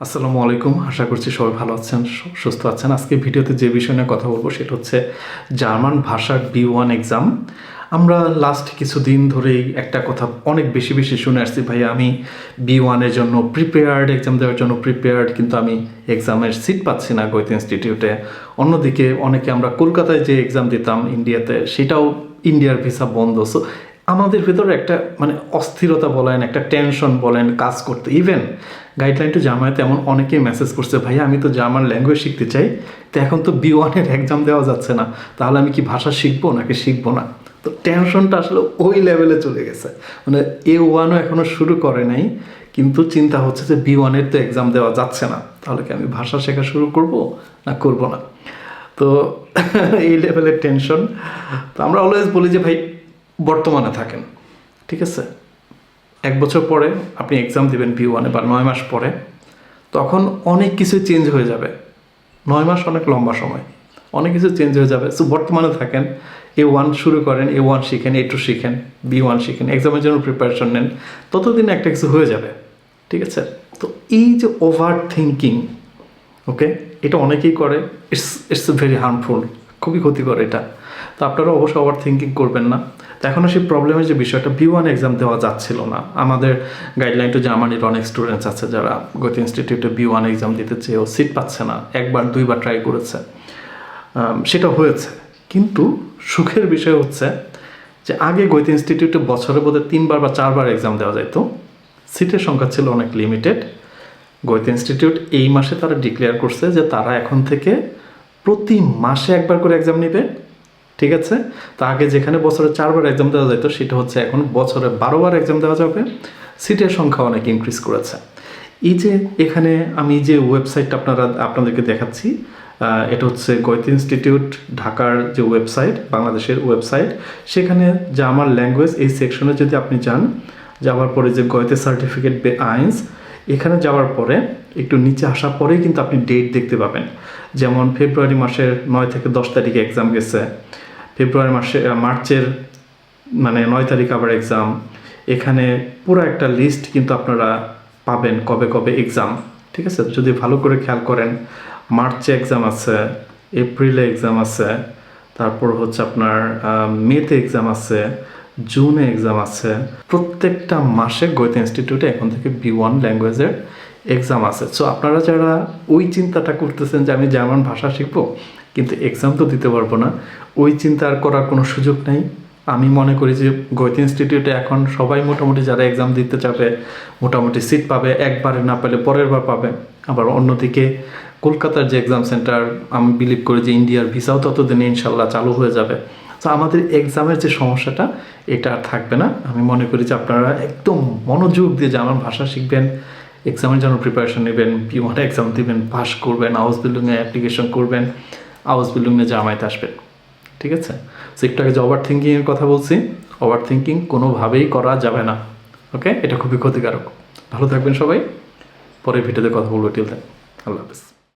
আসসালামু আলাইকুম। আশা করছি সবাই ভালো আছেন, সুস্থ আছেন। আজকে ভিডিওতে যে বিষয় নিয়ে কথা বলব সেটা হচ্ছে জার্মান ভাষার বি ওয়ান এক্সাম আমরা লাস্ট কিছুদিন ধরেই একটা কথা অনেক বেশি বেশি শুনে আসছি ভাই আমি বি ওয়ানের জন্য প্রিপেয়ার্ড এক্সাম দেওয়ার জন্য প্রিপেয়ার্ড কিন্তু আমি এক্সামের সিট পাচ্ছি না গৈত ইনস্টিটিউটে অন্যদিকে অনেকে আমরা কলকাতায় যে এক্সাম দিতাম ইন্ডিয়াতে সেটাও ইন্ডিয়ার ভিসা বন্ধ। সো আমাদের ভেতরে একটা মানে অস্থিরতা বলেন, একটা টেনশন বলেন, কাজ করতে। ইভেন গাইডলাইন টু জার্মানিতে এমন অনেকেই মেসেজ করছে ভাই আমি তো জার্মান ল্যাঙ্গুয়েজ শিখতে চাই, তো এখন তো বি ওয়ানের এক্সাম দেওয়া যাচ্ছে না, তাহলে আমি কি ভাষা শিখব নাকি শিখব না? তো টেনশনটা আসলে ওই লেভেলে চলে গেছে। মানে এ ওয়ানও এখনও শুরু করে নাই, কিন্তু চিন্তা হচ্ছে যে বি ওয়ানের তো এক্সাম দেওয়া যাচ্ছে না, তাহলে কি আমি ভাষা শেখা শুরু করব না করব না? তো এই লেভেলের টেনশন তো আমরা অলওয়েজ বলি যে, ভাই বর্তমানে থাকেন, ঠিক আছে? এক বছর পরে আপনি এক্সাম দেবেন বি ওয়ানে বা নয় মাস পরে, তখন অনেক কিছু চেঞ্জ হয়ে যাবে। নয় মাস অনেক লম্বা সময়। অনেক কিছু চেঞ্জ হয়ে যাবে। সো বর্তমানে থাকেন এ ওয়ান শুরু করেন এ ওয়ান শিখেন এ টু শিখেন বি ওয়ান শিখেন এক্সামের জন্য প্রিপারেশন নেন, ততদিন একটা কিছু হয়ে যাবে, ঠিক আছে? তো এই যে ওভার থিঙ্কিং ওকে এটা অনেকেই করে ইটস ইটস ভেরি হার্মফুল খুবই ক্ষতিকর এটা। তো আপনারা অবশ্যই ওভার থিঙ্কিং করবেন না। তো এখনও সেই প্রবলেমের যে বিষয়টা বি ওয়ান এক্সাম দেওয়া যাচ্ছিল না। আমাদের গাইডলাইন টু জার্মানির অনেক স্টুডেন্টস আছে যারা গতি ইনস্টিটিউটে বি ওয়ান এক্সাম দিতে চেয়েও সিট পাচ্ছে না, একবার, দুইবার ট্রাই করেছে। সেটা হয়েছে। কিন্তু সুখের বিষয় হচ্ছে যে আগে গৈত ইনস্টিটিউটে বছরে বোধহয় তিনবার বা চারবার এক্সাম দেওয়া যেত সিটের সংখ্যা ছিল অনেক লিমিটেড গৈত ইনস্টিটিউট এই মাসে তারা ডিক্লেয়ার করছে যে তারা এখন থেকে প্রতি মাসে একবার করে এক্সাম নেবে। ঠিক আছে? তা আগে যেখানে বছরে চারবার এক্সাম দেওয়া যেত সেটা হচ্ছে এখন বছরে বারোবার এক্সাম দেওয়া যাবে। সিটের সংখ্যা অনেক ইনক্রিজ করেছে। এই যে এখানে আমি যে ওয়েবসাইটটা আপনারা, আপনাদেরকে দেখাচ্ছি এটা হচ্ছে গৈত ইনস্টিটিউট ঢাকার যে ওয়েবসাইট বাংলাদেশের ওয়েবসাইট সেখানে যে আমার ল্যাঙ্গুয়েজ এই সেকশনে যদি আপনি যান, যাওয়ার পরে যে গয়তে সার্টিফিকেট বে আইন্স এখানে যাওয়ার পরে একটু নিচে আসার পরেই কিন্তু আপনি ডেট দেখতে পাবেন। যেমন ফেব্রুয়ারি মাসের নয় থেকে দশ তারিখে এক্সাম গেছে ফেব্রুয়ারি মাসে মার্চের মানে নয় তারিখ আবার এক্সাম এখানে পুরো একটা লিস্ট কিন্তু আপনারা পাবেন কবে কবে এক্সাম ঠিক আছে? যদি ভালো করে খেয়াল করেন, মার্চে এক্সাম আছে, এপ্রিলে এক্সাম আছে, তারপর হচ্ছে আপনার মেতে এক্সাম আছে, জুনে এক্সাম আছে। প্রত্যেকটা মাসে গৈত ইনস্টিটিউটে এখন থেকে বি ওয়ান ল্যাঙ্গুয়েজের এক্সাম আছে। সো আপনারা যারা ওই চিন্তাটা করতেছেন যে আমি জার্মান ভাষা শিখব কিন্তু এক্সাম তো দিতে পারব না। ওই চিন্তা আর করার কোনো সুযোগ নেই। আমি মনে করি যে গৈত ইনস্টিটিউটে এখন সবাই মোটামুটি যারা এক্সাম দিতে যাবে, মোটামুটি সিট পাবে, একবারে না পেলে পরের বার পাবে। আবার অন্যদিকে কলকাতার যে এক্সাম সেন্টার আমি বিলিভ করি যে ইন্ডিয়ার ভিসাও ততদিনে ইনশাল্লাহ চালু হয়ে যাবে। তো আমাদের এক্সামের যে সমস্যাটা, এটা আর থাকবে না। আমি মনে করি যে আপনারা একদম মনোযোগ দিয়ে জার্মান ভাষা শিখবেন এক্সামের জন্য প্রিপারেশন নেবেন, বিমানে এক্সাম দেবেন পাস করবেন হাউস বিল্ডিংয়ে অ্যাপ্লিকেশন করবেন। হাউস বিলুমে জামাইতে আসবেন ঠিক আছে? সো একটু আগে যে ওভার থিঙ্কিংয়ের কথা বলছি ওভার থিঙ্কিং কোনোভাবেই করা যাবে না। ওকে এটা খুবই ক্ষতিকারক। ভালো থাকবেন সবাই। পরে ভিডিওতে কথা বলব। টিল দেন আল্লাহ হাফিজ।